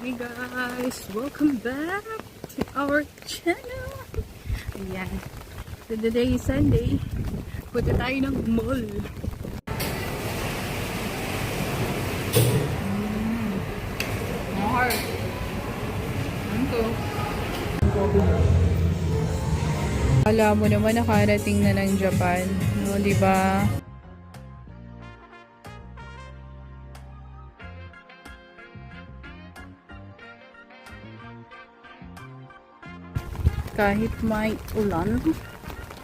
Hey guys! Welcome back to our channel! Ayan. So today is Sunday. Punta tayo ng mall. Mm. Mahal. Ano to? Alam mo naman nakarating na ng Japan. No, di ba? Kahit may ulan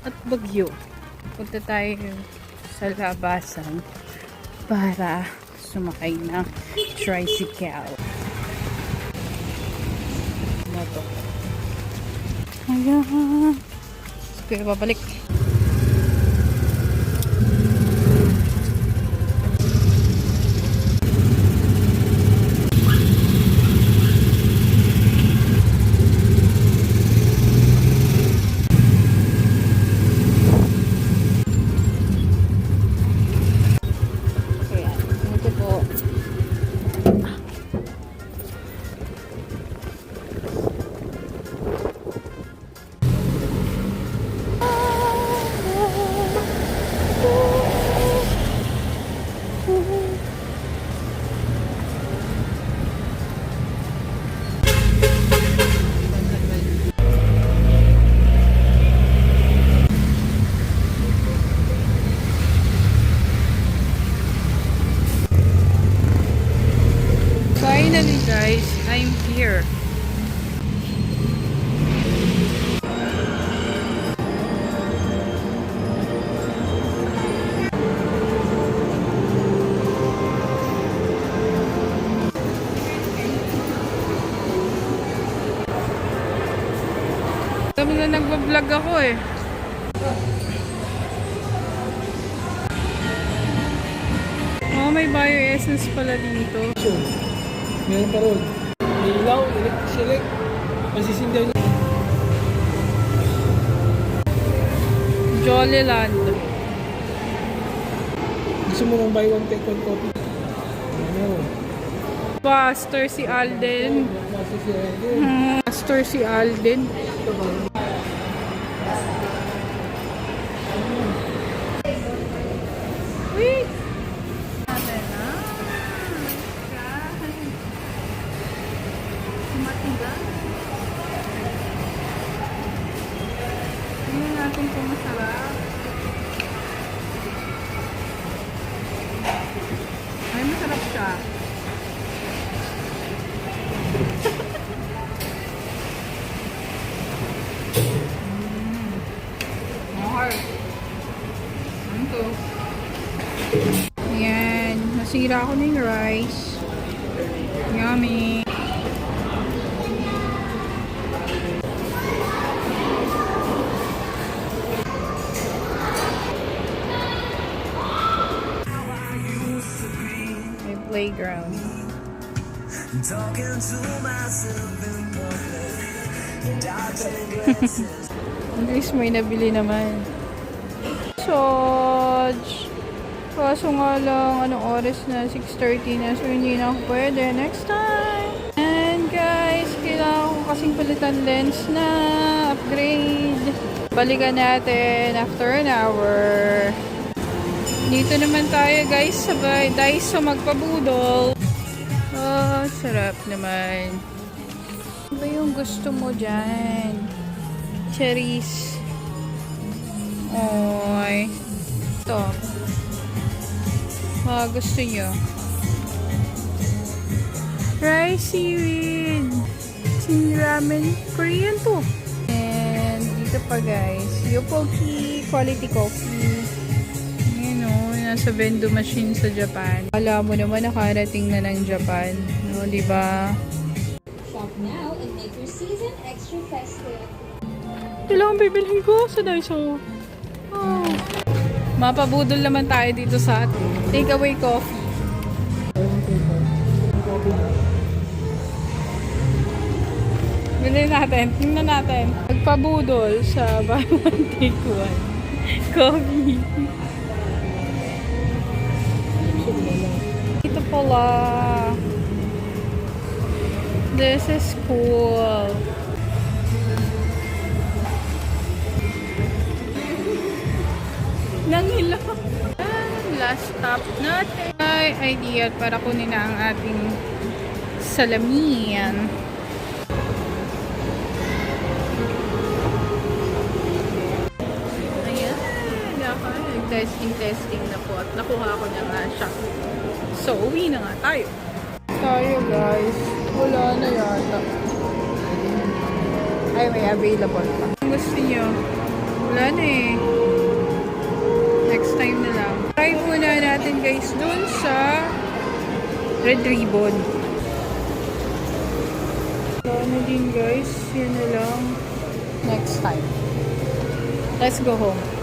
at bagyo, punta tayo sa labasan para sumakay ng tricycle. Ano to? Ayan. Sige, babalik. Sabi na nagbablog ako eh. Oh, may bio-essence pala dito. Meron pa ron. May ilaw, electric. Masisindaw niya. Jollyland. Gusto mo nang buy one take one coffee? Ano? Pastor si Alden. Masa siya. Hmm, Pastor si Alden. Wait! Tingnan natin kung masarap. Nasira ako ng rice. Yummy. May playground. Talking to myself in public, dodging glances. Guys, may nabili naman. Sodge. Kaso nga lang, anong oras na? 6.30 na. So, hindi na ako pwede. Next time! And guys, kailangan ko kasing palitan lens na. Upgrade. Balikan natin after an hour. Dito naman tayo guys sa. Daiso magpabudol. Oh, sarap naman. Ano ba yung gusto mo dyan? cherries. Oy. Ito. Mga gusto nyo. Rice seaweed. Ching ramen. Korean to. And dito pa guys. Yopoki quality coffee. Ayan o. Nasa vendo machine sa Japan. Alam mo naman nakarating na ng Japan. No, di ba? Shop now and make your season extra festive. Kailangan bibilhin ko sa Daiso. Mapabudol naman tayo dito sa takeaway coffee. Bilhin natin. Tingnan natin. Magpabudol sa buy one take one. Coffee. Ito pala. This is cool. Nangilo. Last stop natin ay ideal para kunin na ang ating salamin. Ayan. Naka, testing-testing na po at nakuha ko na nga siya. So, uwi na nga tayo. Tayo guys. Wala na yata. Ay, may available pa. Gusto nyo, wala na eh. Next time na lang. Try muna natin guys dun sa Red Ribbon. Wala na din guys. Yun na lang. Next time. Let's go home.